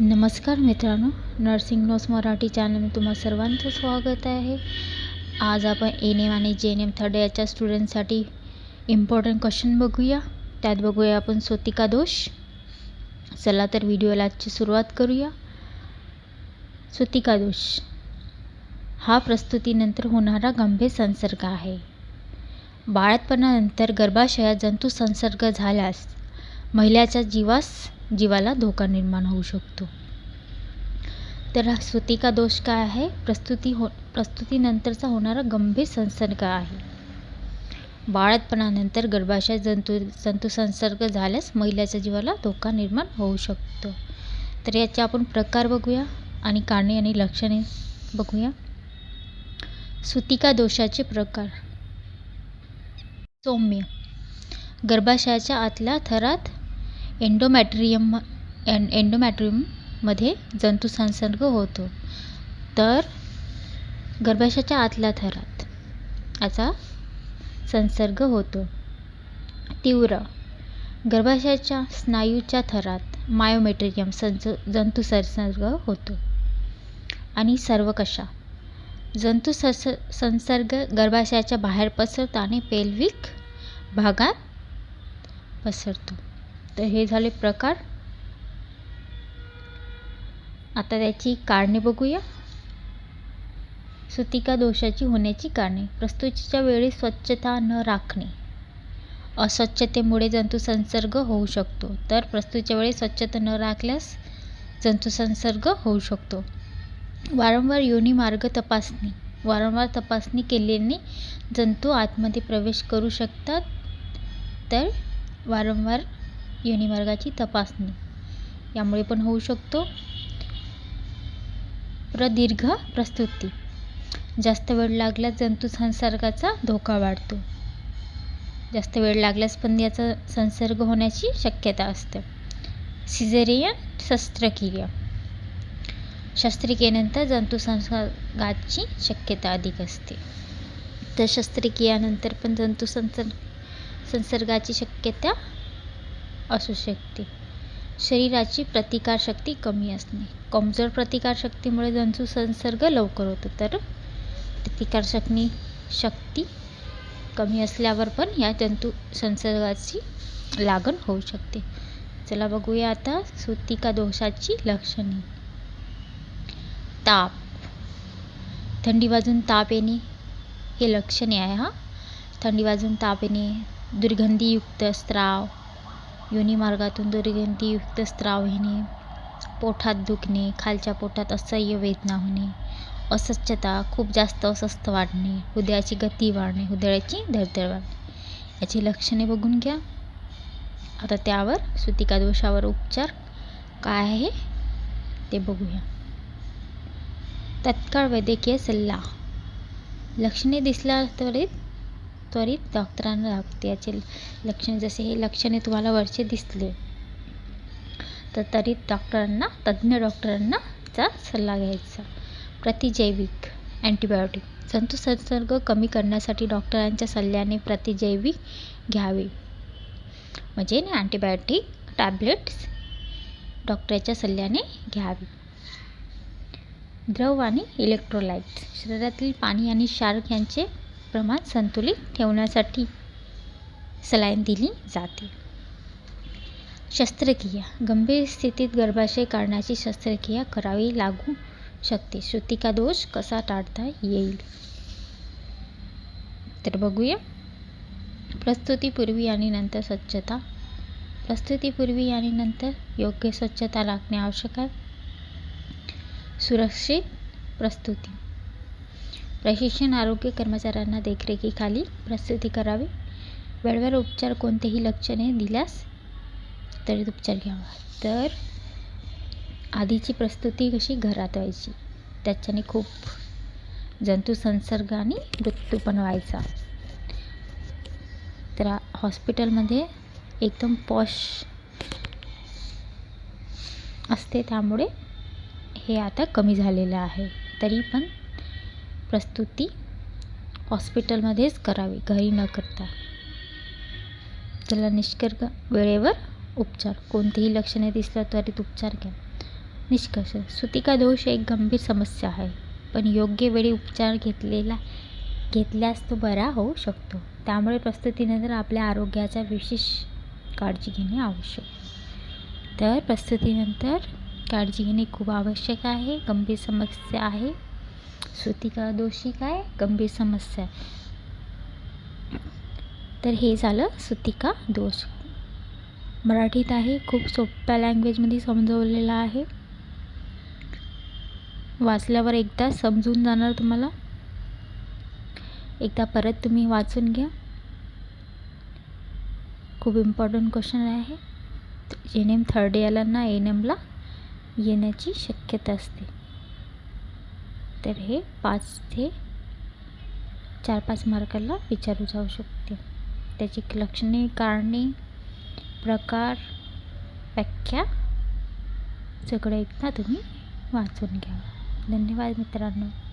नमस्कार मित्रांनो nursing knows Marathi चॅनलमध्ये तुम्हा सर्वांचं स्वागत आहे. आज आपण एन एम आणि जे एन एम थर्ड याच्या स्टुडंटसाठी इम्पॉर्टंट क्वेश्चन बघूया. त्यात बघूया आपण सोतिका दोष. चला तर व्हिडिओला आजची सुरुवात करूया. सुतिका दोष हा प्रस्तुतीनंतर होणारा गंभीर संसर्ग आहे. बाळातपणानंतर गर्भाशयात जंतू संसर्ग झाल्यास महिलाच्या जीवास जीवाला धोका निर्माण होऊ शकतो. तर हा सुतिका दोष काय आहे? प्रस्तुती हो प्रस्तुतीनंतरचा होणारा गंभीर संसर्ग आहे? बाळतपणानंतर गर्भाशय जंतू जंतू संसर्ग झाल्यास महिलाच्या जीवाला धोका निर्माण होऊ शकतो. तर याचे आपण प्रकार बघूया आणि कारणे आणि लक्षणे बघूया. सुतिका दोषाचे प्रकार. सौम्य. गर्भाशयाच्या आतल्या थरात एंडोमॅट्रियम एन एंडोमॅट्रियममध्ये जंतू संसर्ग होतो. तर गर्भाशयाच्या आतल्या थरात याचा संसर्ग होतो. तीव्र. गर्भाशयाच्या स्नायूच्या थरात मायोमेट्रियम संस जंतू संसर्ग होतो. आणि सर्वकषा. जंतू सस संसर्ग गर्भाशयाच्या बाहेर पसरतो आणि पेल्विक भागात पसरतो. तर हे झाले प्रकार. आता त्याची कारणे बघूया. सुतिका दोषाची होण्याची कारणे. प्रस्तुतीच्या वेळी स्वच्छता न राखणे. अस्वच्छतेमुळे जंतू संसर्ग होऊ शकतो. तर प्रस्तुतीच्या वेळी स्वच्छता न राखल्यास जंतू संसर्ग होऊ शकतो. वारंवार योनी मार्ग तपासणी. वारंवार तपासणी केल्याने जंतू आतमध्ये प्रवेश करू शकतात. तर वारंवार योनिमार्गाची तपासणी. यामुळे पण होऊ शकतो. प्रदीर्घ प्रस्तुती. जास्त वेळ लागल्यास जंतू संसर्गाचा धोका वाढतो. जास्त वेळ लागल्यास पण याचा संसर्ग होण्याची शक्यता असते. सिझेरियन शस्त्रक्रिया. शस्त्रक्रियेनंतर जंतू संसर्गाची शक्यता अधिक असते. तर शस्त्रक्रियानंतर पण जंतू संसर्ग संसर्गाची शक्यता असू शकते. शरीराची प्रतिकारशक्ती कमी असणे. कमजोर प्रतिकारशक्तीमुळे जंतू संसर्ग लवकर होतो. तर प्रतिकारशक्ती शक्ती कमी असल्यावर पण या जंतू संसर्गाची लागण होऊ शकते. चला बघूया आता सुतिका दोषाची लक्षणे. ताप. थंडी वाजून ताप येणे हे लक्षणे आहे हा. थंडी वाजून ताप येणे दुर्गंधीयुक्त स्त्राव योनिमार्गातून दुर्गंधीयुक्त स्त्राव येणे पोटात दुखणे खालच्या पोटात असह्य वेदना होणे अस्वच्छता खूप जास्त अस्वस्थ वाढणे हृदयाची गती वाढणे हृदयाची धडधड वाढणे. याची लक्षणे बघून घ्या. आता त्यावर सुतिका दोषावर उपचार काय आहे ते बघूया. तत्काळ वैद्यकीय सल्ला. लक्षणे दिसल्या त्वरित त्वरित डॉक्टरांना दाखवते याचे लक्षणे जसे हे लक्षणे तुम्हाला वरचे दिसले. तर त्वरित डॉक्टरांना तज्ज्ञ डॉक्टरांना चा सल्ला घ्यायचा. प्रतिजैविक अँटीबायोटिक जंतू संसर्ग कमी करण्यासाठी डॉक्टरांच्या सल्ल्याने प्रतिजैविक घ्यावे. म्हणजे अँटीबायोटिक टॅबलेट्स डॉक्टरच्या सल्ल्याने घ्यावी. द्रव आणि इलेक्ट्रोलाइट शरीरातील पाणी आणि शार्क यांचे प्रमाण संतुलित ठेवण्यासाठी सलाईन दिली जाते. शस्त्रक्रिया. गंभीर स्थितीत गर्भाशय काढण्याची शस्त्रक्रिया करावी लागू शकते. श्रुतिका दोष कसा टाळता येईल? तर बघूया. प्रस्तुतीपूर्वी आणि नंतर स्वच्छता. प्रस्तुतीपूर्वी आणि नंतर योग्य स्वच्छता राखणे आवश्यक आहे. सुरक्षित प्रस्तुती. प्रशिक्षण आरोग्य कर्मचाऱ्यांना देखरेखीखाली प्रस्तुती करावी. वेळेवर उपचार कोणतेही लक्षणे दिल्यास त्वरित उपचार घ्यावा. तर आधीची प्रस्तुती कशी घरात व्हायची? त्याच्याने खूप जंतुसंसर्ग आणि मृत्यू पण व्हायचा. तर हॉस्पिटलमध्ये एकदम पॉश असते त्यामुळे हे आता कमी झालेलं आहे. तरी पण प्रस्तुती हॉस्पिटलमध्येच करावी घरी न करता. त्याला निष्कर्ष वेळेवर उपचार. कोणतेही लक्षणे दिसल्या त्वरित उपचार घ्या. निष्कर्ष. सुतिका दोष एक गंभीर समस्या आहे पण योग्य वेळी उपचार घेतलेला घेतल्यास तो बरा होऊ शकतो. त्यामुळे प्रस्तुतीनंतर आपल्या आरोग्याचा विशेष काळजी घेणे आवश्यक. तर प्रस्तुतीनंतर काळजी घेणे खूप आवश्यक आहे गंभीर समस्या आहे. सुतिका दोषी काय? गंभीर समस्या. तर हे झालं सुतिका दोष. मराठीत आहे खूप सोप्या लँग्वेजमध्ये समजवलेलं आहे. वाचल्यावर एकदा समजून जाणार तुम्हाला. एकदा परत तुम्ही वाचून घ्या. खूप इम्पॉर्टंट क्वेश्चन आहे. एन एम थर्ड इयरला एन एमला येण्याची शक्यता असते. तर हे पाच ते चार पाच मार्काला विचारू जाऊ शकते. त्याची लक्षणे कारणे प्रकार व्याख्या सगळं एकदा तुम्ही वाचून घ्या. धन्यवाद मित्रांनो.